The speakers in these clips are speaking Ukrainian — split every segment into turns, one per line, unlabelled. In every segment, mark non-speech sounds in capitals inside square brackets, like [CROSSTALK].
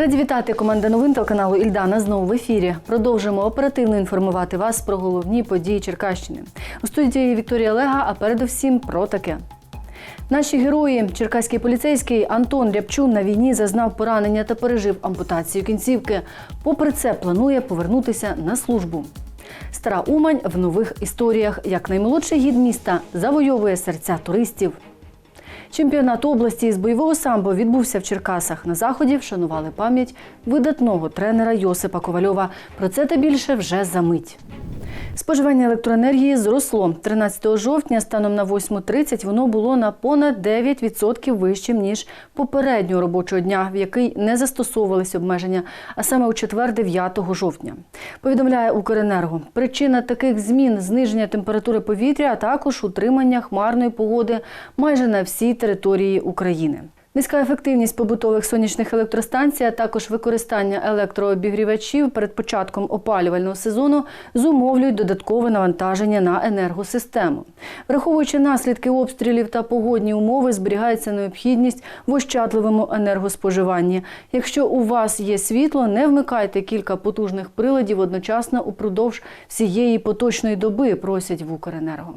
Раді вітати команда новин телеканалу Ільдана знову в ефірі. Продовжимо оперативно інформувати вас про головні події Черкащини. У студії Вікторія Лега, а передусім про таке. Наші герої, черкаський поліцейський Антон Рябчун на війні зазнав поранення та пережив ампутацію кінцівки. Попри це, планує повернутися на службу. Стара Умань в нових історіях, як наймолодший гід міста завойовує серця туристів. Чемпіонат області з бойового самбо відбувся в Черкасах. На заході вшанували пам'ять видатного тренера Йосипа Ковальова. Про це та більше вже за мить. Споживання електроенергії зросло 13 жовтня. Станом на 8.30 воно було на понад 9% вищим ніж попереднього робочого дня, в який не застосовувалися обмеження, а саме у четвер 9 жовтня. Повідомляє Укренерго. Причина таких змін зниження температури повітря, а також утримання хмарної погоди майже на всій території України. Низька ефективність побутових сонячних електростанцій, а також використання електрообігрівачів перед початком опалювального сезону зумовлюють додаткове навантаження на енергосистему. Враховуючи наслідки обстрілів та погодні умови, зберігається необхідність в ощадливому енергоспоживанні. Якщо у вас є світло, не вмикайте кілька потужних приладів одночасно упродовж всієї поточної доби, просять в Укренерго.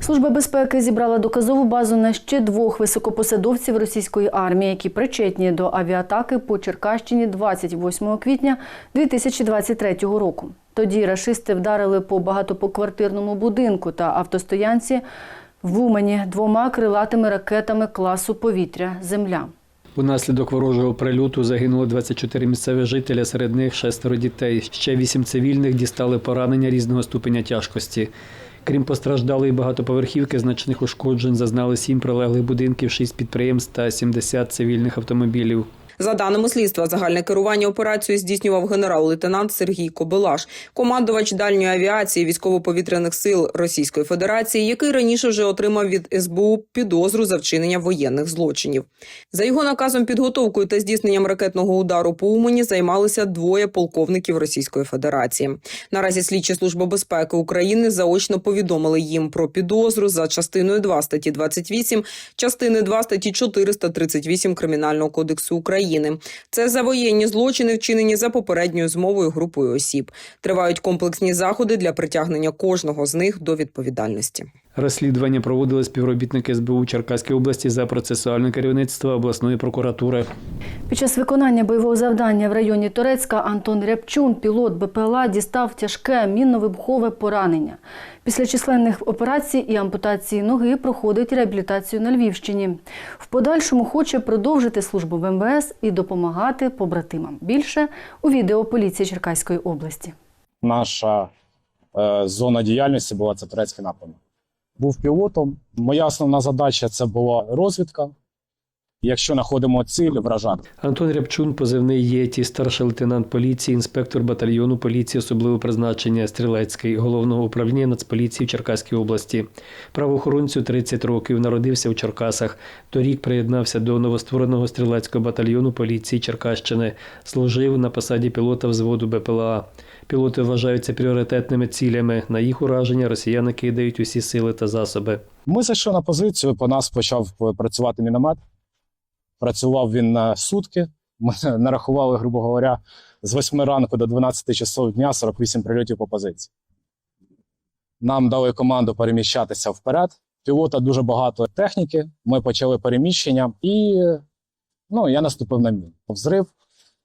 Служба безпеки зібрала доказову базу на ще двох високопосадовців російської армії, які причетні до авіатаки по Черкащині 28 квітня 2023 року. Тоді рашисти вдарили по багатопоквартирному будинку та автостоянці в Умані двома крилатими ракетами класу повітря Земля.
Унаслідок ворожого прильоту загинуло 24 місцевих жителя, серед них шестеро дітей. Ще вісім цивільних дістали поранення різного ступеня тяжкості. Крім постраждалої багатоповерхівки, значних ушкоджень зазнали сім прилеглих будинків, шість підприємств та 70 цивільних автомобілів.
За даними слідства, загальне керування операцією здійснював генерал-лейтенант Сергій Кобилаш, командувач дальньої авіації військово-повітряних сил Російської Федерації, який раніше вже отримав від СБУ підозру за вчинення воєнних злочинів. За його наказом підготовкою та здійсненням ракетного удару по Умані займалися двоє полковників Російської Федерації. Наразі слідчі служба безпеки України заочно повідомили їм про підозру за частиною 2 статті 28, частини 2 статті 438 Кримінального кодексу України. Це за воєнні злочини, вчинені за попередньою змовою групою осіб. Тривають комплексні заходи для притягнення кожного з них до відповідальності.
Розслідування проводили співробітники СБУ Черкаської області за процесуальне керівництво обласної прокуратури.
Під час виконання бойового завдання в районі Торецька Антон Рябчун, пілот БПЛА, дістав тяжке мінно-вибухове поранення. Після численних операцій і ампутації ноги проходить реабілітацію на Львівщині. В подальшому хоче продовжити службу в МВС і допомагати побратимам. Більше у відео поліції Черкаської області.
наша е, зона діяльності була це турецький напрямок. Був пілотом. Моя основна задача це була розвідка. Якщо знаходимо ціль, вражати.
Антон Рябчун, позивний єті, старший лейтенант поліції, інспектор батальйону поліції особливого призначення Стрілецький головного управління Нацполіції в Черкаській області. Правоохоронцю 30 років народився в Черкасах. Торік приєднався до новоствореного стрілецького батальйону поліції Черкащини. Служив на посаді пілота взводу БПЛА. Пілоти вважаються пріоритетними цілями. На їх ураження росіяни кидають усі сили та засоби.
Ми зайшли на позицію, по нас почав е, працювати міномет. Працював він на сутки. Ми [LAUGHS] нарахували, грубо говоря, з 8 ранку до 12 часов дня 48 прильотів по позиції. Нам дали команду переміщатися вперед. Пілота дуже багато техніки. Ми почали переміщення, і ну, я наступив на міну. Взрив,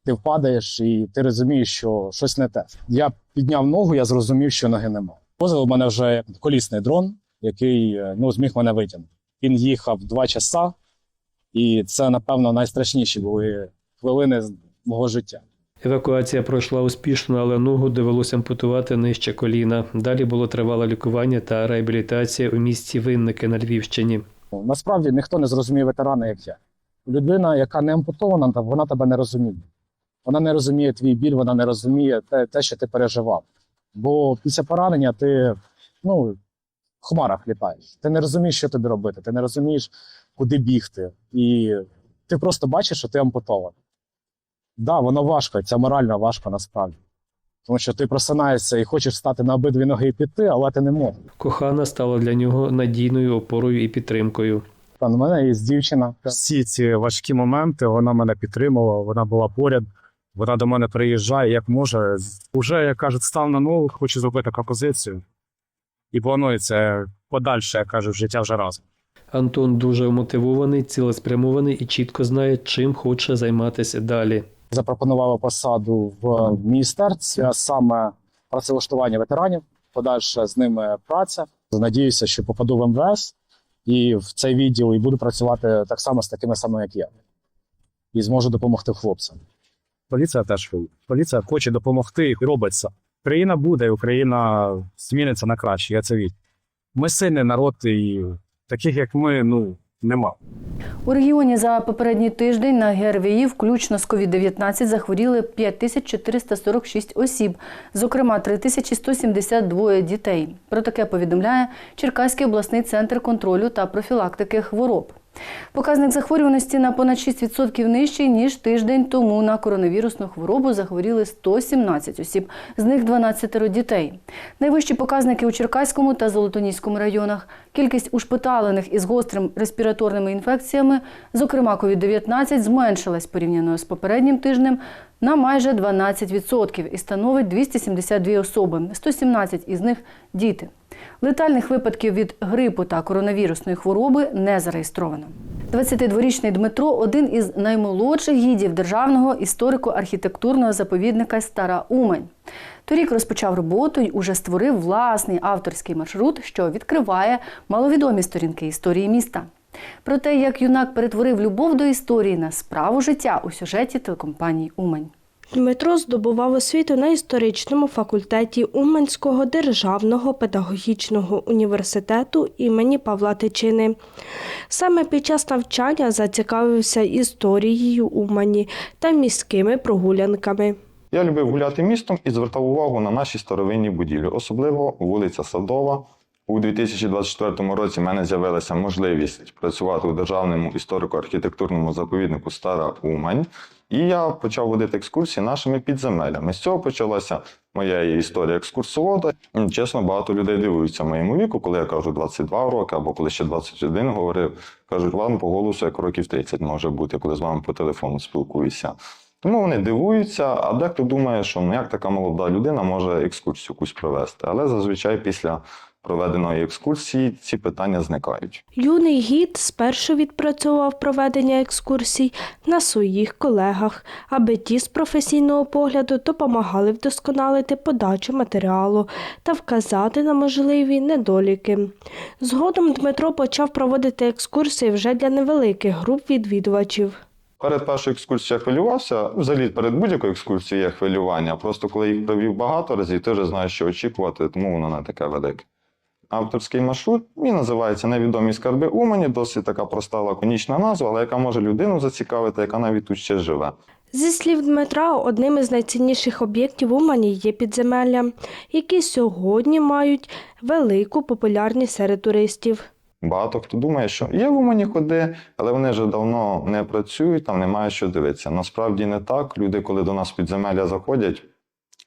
ти впадаєш, і ти розумієш, що щось не те. Я підняв ногу, я зрозумів, що ноги немає. Позив мене вже колісний дрон, який е, ну, зміг мене витягнути. Він їхав два часа, і це, напевно, найстрашніші були хвилини мого життя.
Евакуація пройшла успішно, але ногу довелося ампутувати нижче коліна. Далі було тривале лікування та реабілітація у місті Винники на Львівщині.
Насправді ніхто не зрозуміє ветерана, як я. Людина, яка не ампутована, вона тебе не розуміє. Вона не розуміє твій біль, вона не розуміє те, те, що ти переживав. Бо після поранення ти ну, в хмарах літаєш. Ти не розумієш, що тобі робити, ти не розумієш, куди бігти. І ти просто бачиш, що ти ампутований. Так, да, воно важко, це морально важко насправді. Тому що ти просинаєшся і хочеш стати на обидві ноги і піти, але ти не можеш.
Кохана стала для нього надійною опорою і підтримкою.
Та, У мене є дівчина.
всі ці важкі моменти вона мене підтримувала, вона була поряд. Вона до мене приїжджає, як може. Уже, як кажуть, став на ногу, хоче зробити композицію. І планується подальше, як кажуть, життя вже разом.
Антон дуже мотивований, цілеспрямований і чітко знає, чим хоче займатися далі.
Запропонували посаду в міністерстві, а саме працевлаштування ветеранів, подальше з ними праця. Надіюся, що попаду в МВС і в цей відділ і буду працювати так само з такими самими, як я, і зможу допомогти хлопцям.
Поліція теж поліція хоче допомогти і робиться. Україна буде, Україна зміниться на краще. Я це вірю. Ми сильний народ, і таких як ми, ну нема.
У регіоні за попередній тиждень на ГРВІ, включно з COVID-19, захворіли 5446 осіб, зокрема 3172 дітей. Про таке повідомляє Черкаський обласний центр контролю та профілактики хвороб. Показник захворюваності на понад 6% нижчий, ніж тиждень тому на коронавірусну хворобу захворіли 117 осіб, з них 12 дітей. Найвищі показники у Черкаському та Золотоніському районах. Кількість ушпиталених із гострим респіраторними інфекціями, зокрема COVID-19, зменшилась порівняно з попереднім тижнем на майже 12% і становить 272 особи, 117 із них – діти. Летальних випадків від грипу та коронавірусної хвороби не зареєстровано. 22-річний Дмитро один із наймолодших гідів державного історико-архітектурного заповідника Стара Умань. Торік розпочав роботу й уже створив власний авторський маршрут, що відкриває маловідомі сторінки історії міста. Про те, як юнак перетворив любов до історії на справу життя у сюжеті телекомпанії Умань.
Дмитро здобував освіту на історичному факультеті Уманського державного педагогічного університету імені Павла Тичини. Саме під час навчання зацікавився історією Умані та міськими прогулянками.
Я любив гуляти містом і звертав увагу на наші старовинні будівлі, особливо вулиця Садова. У 2024 році в мене з'явилася можливість працювати у державному історико-архітектурному заповіднику Стара Умань, і я почав водити екскурсії нашими підземеллями. З цього почалася моя історія екскурсовода. Чесно, багато людей дивуються моєму віку, коли я кажу 22 роки, або коли ще 21 говорив. Кажуть, вам по голосу як років 30 може бути, коли з вами по телефону спілкуюся. Тому вони дивуються, а дехто думає, що ну як така молода людина може екскурсію якусь провести. Але зазвичай після проведеної екскурсії ці питання зникають.
Юний гід спершу відпрацьовував проведення екскурсій на своїх колегах, аби ті з професійного погляду допомагали вдосконалити подачу матеріалу та вказати на можливі недоліки. Згодом Дмитро почав проводити екскурсії вже для невеликих груп відвідувачів.
Перед першою екскурсією я хвилювався. Взагалі перед будь-якою екскурсією є хвилювання. Просто коли їх провів багато разів, ти вже знаєш, що очікувати, тому воно не таке велике. Авторський маршрут він називається Невідомі скарби Умані, досить така проста лаконічна назва, але яка може людину зацікавити, яка навіть тут ще живе.
Зі слів Дмитра, одним із найцінніших об'єктів Умані є підземелля, які сьогодні мають велику популярність серед туристів.
Багато хто думає, що є в Умані ходи, але вони вже давно не працюють, там немає що дивитися. Насправді не так. Люди, коли до нас підземелля заходять,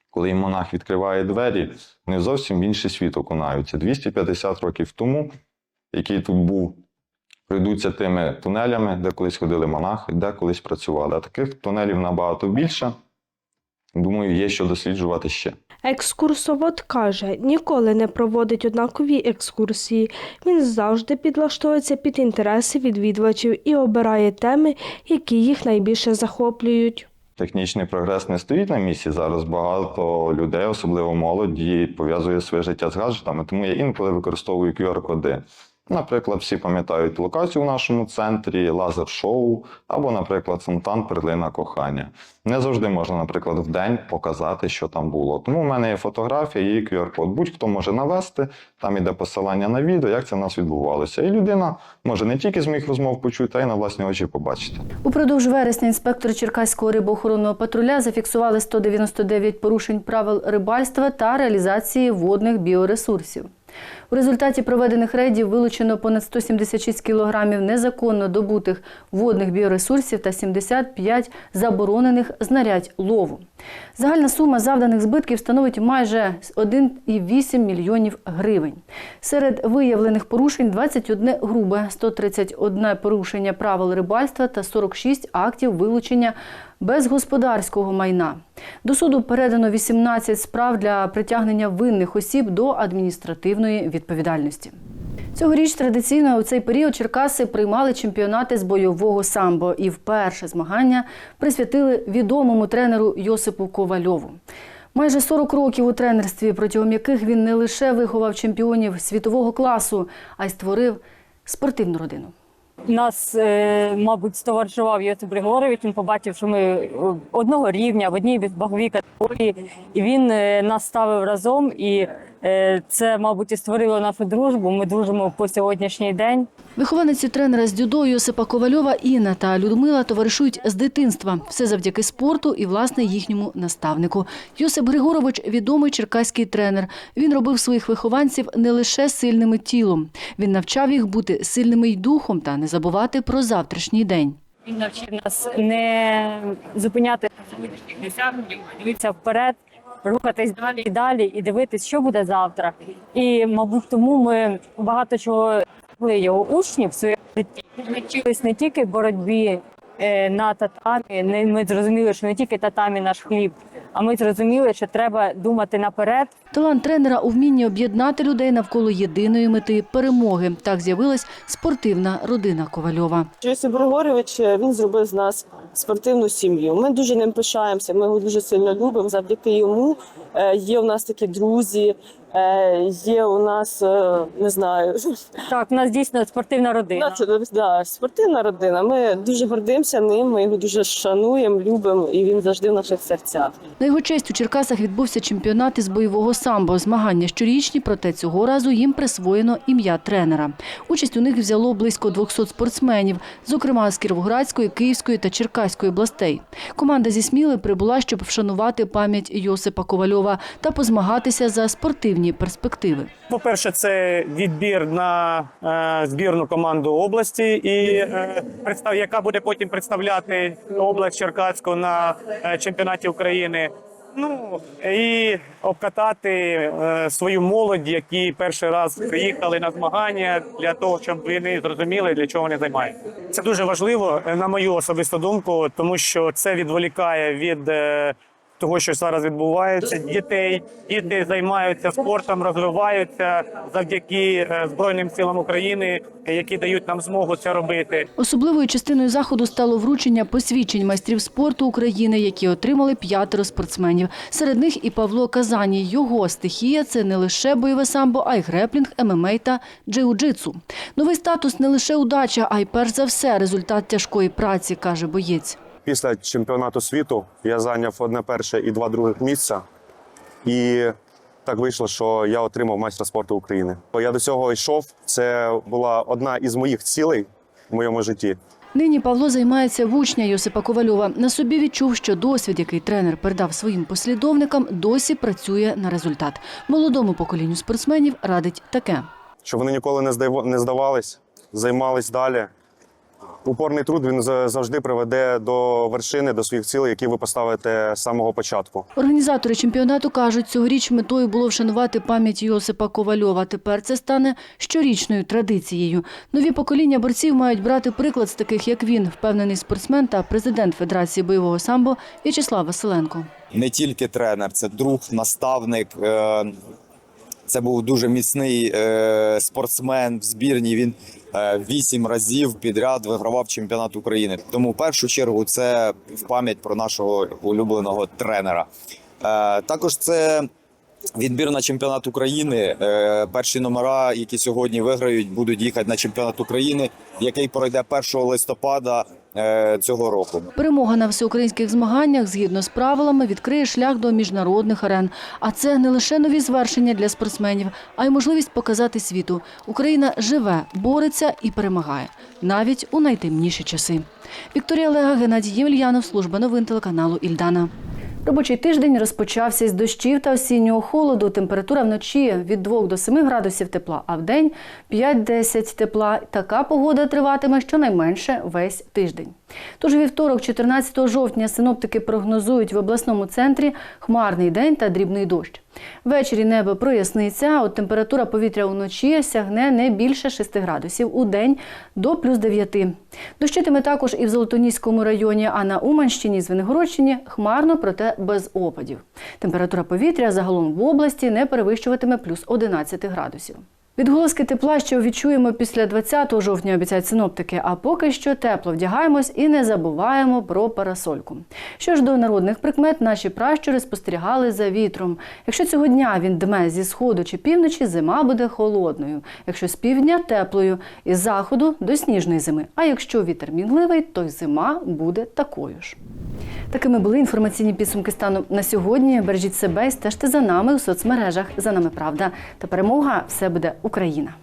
коли монах відкриває двері, вони зовсім в інший світ окунаються. 250 років тому, який тут був, пройдуться тими тунелями, де колись ходили монахи, де колись працювали. А таких тунелів набагато більше. Думаю, є що досліджувати ще.
Екскурсовод каже, ніколи не проводить однакові екскурсії. Він завжди підлаштовується під інтереси відвідувачів і обирає теми, які їх найбільше захоплюють.
Технічний прогрес не стоїть на місці. Зараз багато людей, особливо молоді, пов'язує своє життя з гаджетами, тому я інколи використовую QR-коди. Наприклад, всі пам'ятають локацію в нашому центрі, лазер-шоу або, наприклад, фонтан перлина кохання. Не завжди можна, наприклад, в день показати, що там було. Тому в мене є фотографія і QR-код. Будь-хто може навести, там іде посилання на відео, як це в нас відбувалося. І людина може не тільки з моїх розмов почути, а й на власні очі побачити.
Упродовж вересня інспектори Черкаського рибоохоронного патруля зафіксували 199 порушень правил рибальства та реалізації водних біоресурсів. У результаті проведених рейдів вилучено понад 176 кілограмів незаконно добутих водних біоресурсів та 75 заборонених знарядь лову. Загальна сума завданих збитків становить майже 1,8 мільйонів гривень. Серед виявлених порушень 21 грубе, 131 порушення правил рибальства та 46 актів вилучення без господарського майна. До суду передано 18 справ для притягнення винних осіб до адміністративної відповідальності. Цьогоріч традиційно у цей період Черкаси приймали чемпіонати з бойового самбо і вперше змагання присвятили відомому тренеру Йосипу Ковальову. Майже 40 років у тренерстві, протягом яких він не лише виховав чемпіонів світового класу, а й створив спортивну родину.
Нас, е, мабуть, стоваришував Йосип Григорович. Він побачив, що ми е, одного рівня в одній ваговій категорії, і він е, нас ставив разом. І це, мабуть, і створило нашу дружбу. Ми дружимо по сьогоднішній день.
Вихованиці тренера з дюдо Йосипа Ковальова Інна та Людмила товаришують з дитинства. Все завдяки спорту і, власне, їхньому наставнику. Йосип Григорович – відомий черкаський тренер. Він робив своїх вихованців не лише сильними тілом. Він навчав їх бути сильними й духом та не забувати про завтрашній день.
Він навчив нас не зупинятися на дивитися вперед, рухатись далі і далі, і дивитись, що буде завтра. І, мабуть, тому ми багато чого його учнів в своєму житті. Вчились не тільки боротьбі на татамі. Не ми зрозуміли, що не тільки татамі наш хліб, а ми зрозуміли, що треба думати наперед.
Талант тренера у вмінні об'єднати людей навколо єдиної мети – перемоги. Так з'явилась спортивна родина Ковальова.
Йосип Григорович е, він зробив з нас спортивну сім'ю. Ми дуже ним пишаємося. Ми його дуже сильно любимо. Завдяки йому е, є у нас такі друзі. Е, Є у нас е, не знаю,
Так, у нас дійсно спортивна родина.
да, спортивна родина. Ми дуже гордимося ним. Ми його дуже шануємо, любимо, і він завжди в наших серцях.
На його честь у Черкасах відбувся чемпіонат із бойового самбо. Змагання щорічні, проте цього разу їм присвоєно ім'я тренера. Участь у них взяло близько 200 спортсменів, зокрема з Кіровоградської, Київської та Черкаської областей. Команда зі Сміли прибула, щоб вшанувати пам'ять Йосипа Ковальова та позмагатися за спортивні перспективи.
По-перше, це відбір на е, збірну команду області, і е, представ, яка буде потім представляти область Черкаську на е, чемпіонаті України. Ну і обкатати е, свою молодь, які перший раз приїхали на змагання для того, щоб вони зрозуміли, для чого вони займаються. Це дуже важливо, на мою особисту думку, тому що це відволікає від. е, того, що зараз відбувається, дітей діти займаються спортом, розвиваються завдяки е, Збройним силам України, е, які дають нам змогу це робити.
Особливою частиною заходу стало вручення посвідчень майстрів спорту України, які отримали п'ятеро спортсменів. Серед них і Павло Казані. Його стихія – це не лише бойове самбо, а й греплінг, ММА та джиу-джитсу. Новий статус не лише удача, а й перш за все результат тяжкої праці, каже боєць.
Після чемпіонату світу я зайняв одне перше і два других місця. І так вийшло, що я отримав майстра спорту України. Я до цього йшов. Це була одна із моїх цілей в моєму житті.
Нині Павло займається учня Йосипа Ковальова. На собі відчув, що досвід, який тренер передав своїм послідовникам, досі працює на результат. Молодому поколінню спортсменів радить таке.
Щоб вони ніколи не не здавались, займались далі. Упорний труд він завжди приведе до вершини, до своїх цілей, які ви поставите з самого початку.
Організатори чемпіонату кажуть, цьогоріч метою було вшанувати пам'ять Йосипа Ковальова. Тепер це стане щорічною традицією. Нові покоління борців мають брати приклад з таких, як він, впевнений спортсмен та президент Федерації бойового самбо В'ячеслав Василенко.
не тільки тренер, це друг, наставник. Е, Це був дуже міцний е, спортсмен в збірні. Він е, вісім разів підряд вигравав чемпіонат України. Тому в першу чергу це в пам'ять про нашого улюбленого тренера. Е, Також це відбір на чемпіонат України. Е, Перші номера, які сьогодні виграють, будуть їхати на чемпіонат України, який пройде 1 листопада е, цього року.
Перемога на всеукраїнських змаганнях згідно з правилами відкриє шлях до міжнародних арен. А це не лише нові звершення для спортсменів, а й можливість показати світу. Україна живе, бореться і перемагає навіть у найтемніші часи. Вікторія Лега, Геннадій Ємельянов, служба новин телеканалу Ільдана. Робочий тиждень розпочався з дощів та осіннього холоду. Температура вночі від 2 до 7 градусів тепла, а в день 5-10 тепла. Така погода триватиме щонайменше весь тиждень. Тож вівторок, 14 жовтня, синоптики прогнозують в обласному центрі хмарний день та дрібний дощ. Ввечері небо проясниться, от температура повітря уночі сягне не більше 6 градусів, у день до плюс 9. Дощитиме також і в Золотоніському районі, а на Уманщині і Звенигородщині хмарно, проте без опадів. Температура повітря загалом в області не перевищуватиме плюс 11 градусів. Відголоски тепла ще відчуємо після 20 жовтня, обіцяють синоптики. А поки що тепло вдягаємось і не забуваємо про парасольку. Що ж до народних прикмет, наші пращури спостерігали за вітром. Якщо цього дня він дме зі сходу чи півночі, зима буде холодною. Якщо з півдня теплою, із заходу до сніжної зими. А якщо вітер мінливий, то й зима буде такою ж. Такими були інформаційні підсумки стану на сьогодні. Бережіть себе і стежте за нами у соцмережах. За нами правда та перемога. Все буде Україна.